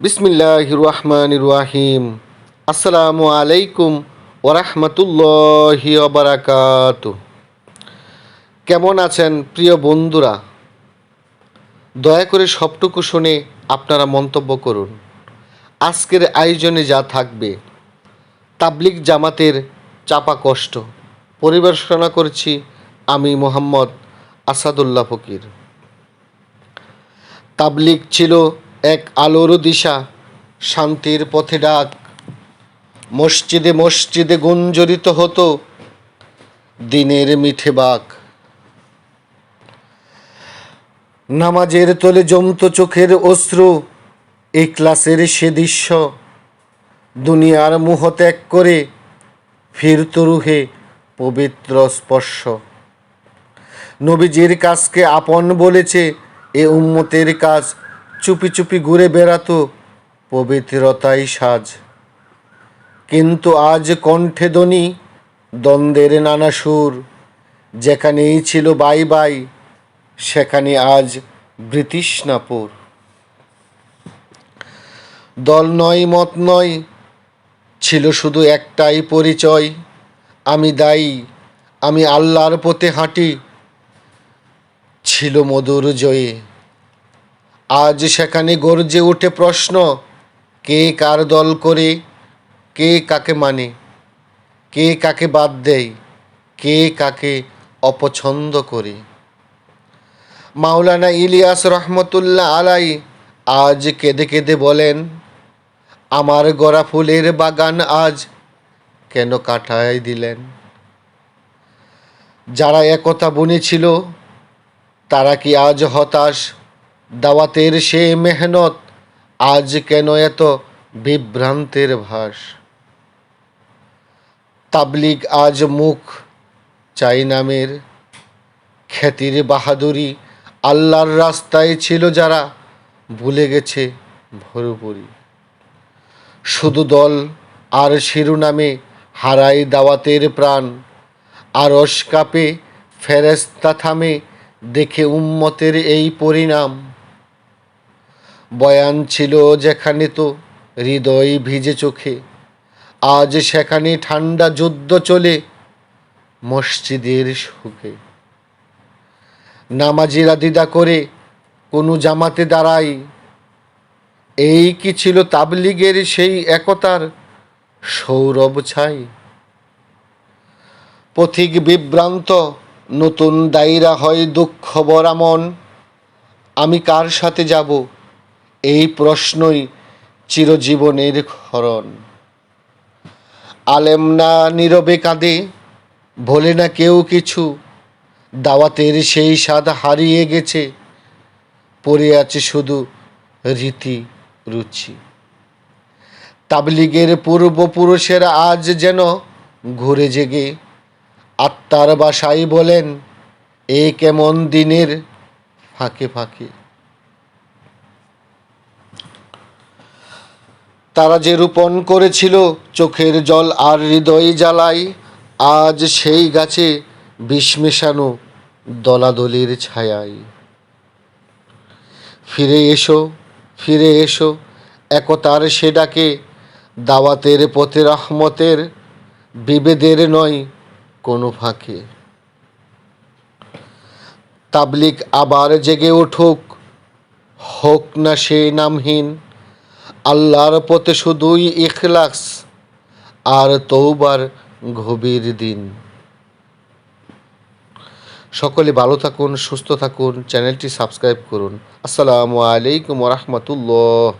বিসমিল্লাহ রহমান রাহিম আসসালামু আলাইকুম ওরহমতুল্লাহি বারাকাত কেমন আছেন প্রিয় বন্ধুরা? দয়া করে সবটুকু শুনে আপনারা মন্তব্য করুন। আজকের আয়োজনে যা থাকবে তাবলিক জামাতের চাপা কষ্ট। পরিবেশনা করছি আমি মোহাম্মদ আসাদুল্লাহ ফকির। তাবলিক ছিল এক আলোর দিশা, শান্তির পথে ডাক। মসজিদে মসজিদে গুঞ্জরিত হতো দিনের মিঠে বাক। নামাজের তলে জমত চোখের অশ্রু এই ক্লাসের সে দৃশ্য। দুনিয়ার মুহ ত্যাগ করে ফিরত রুহে পবিত্র স্পর্শ। নবীজির কাজকে আপন বলেছে, এ উম্মতের কাজ চুপি চুপি ঘুরে বেড়াতো, পবিত্রতাই সাজ। কিন্তু আজ কণ্ঠে ধ্বনি, দ্বন্দ্বের নানা সুর, যেখানেই ছিল বাই বাই, সেখানে আজ বৃতৃষ্ণাপুর। দল নয়, মত নয়, ছিল শুধু একটাই পরিচয়, আমি দায়ী, আমি আল্লাহর পথে হাঁটি, ছিল মধুর জয়ে। আজ সেখানে গর্জে ওঠে প্রশ্ন, কে কার দল করে, কে কাকে মানে কে কাকে বাদ দেয়, কে কাকে অপছন্দ করে। মাওলানা ইলিয়াস রহমতুল্লাহ আলাই আজ কেঁদে কেঁদে বলেন, আমার গড়া ফুলের বাগান আজ কেন কাটায় দিলেন? যারা একথা বুনেছিল, তারা কি আজ হতাশ? দাওয়াতের সে মেহনত আজ কেন এত বিভ্রান্তের ভাস? তাবলিগ আজ মুখ চাই নামের। খ্যাতির বাহাদুরি আল্লাহর রাস্তায় ছিল যারা, ভুলে গেছে ভরপুরি। শুধু দল আর শিরোনামে হারাই দাওয়াতের প্রাণ। আরস কাপে ফেরেস্তা থামে, দেখে উম্মতের এই পরিণাম। বয়ান ছিল যেখানে তো হৃদয় ভিজে চোখে। আজ সেখানে ঠান্ডা যুদ্ধ চলে মসজিদের সুখে। নামাজিরা দিদা করে কোনো জামাতে দাঁড়াই। এই কি ছিল তাবলিগের সেই একতার সৌরভ ছাই? পথিক বিভ্রান্ত, নতুন দায়রা হয় দুঃখ বরামন। আমি কার সাথে যাব? এই প্রশ্নই চিরজীবনের ক্ষরণ আলেম না নীরবে কাঁদে, ভোলে না কেউ কিছু, দাওয়াতের সেই স্বাদ হারিয়ে গেছে, পড়ে আছে শুধু রীতি রুচি। তাবলিগের পূর্বপুরুষের আজ যেন ঘুরে জেগে, আত্মার বাসাই বলেন, এ কেমন দিনের ফাঁকে ফাঁকে। তারা যে রোপণ করেছিল, চোখের জল আর হৃদয় জ্বালাই, আজ সেই গাছে বিষ মেশানো দলাদলির ছায়ায় ফিরে এসো ফিরে এসো, একতার সে ডাকে, দাওয়াতের পথে রহমতের বিবেদের নয় কোনো ফাঁকে। তাবলিক আবার জেগে উঠুক, হোক না সে নামহীন আল্লাহর পথে শুধুই ইখলাস আর তৌবার গভীর দিন। সকলে ভালো থাকুন, সুস্থ থাকুন, চ্যানেলটি সাবস্ক্রাইব করুন। আসসালামু আলাইকুম রহমতুল্লাহ।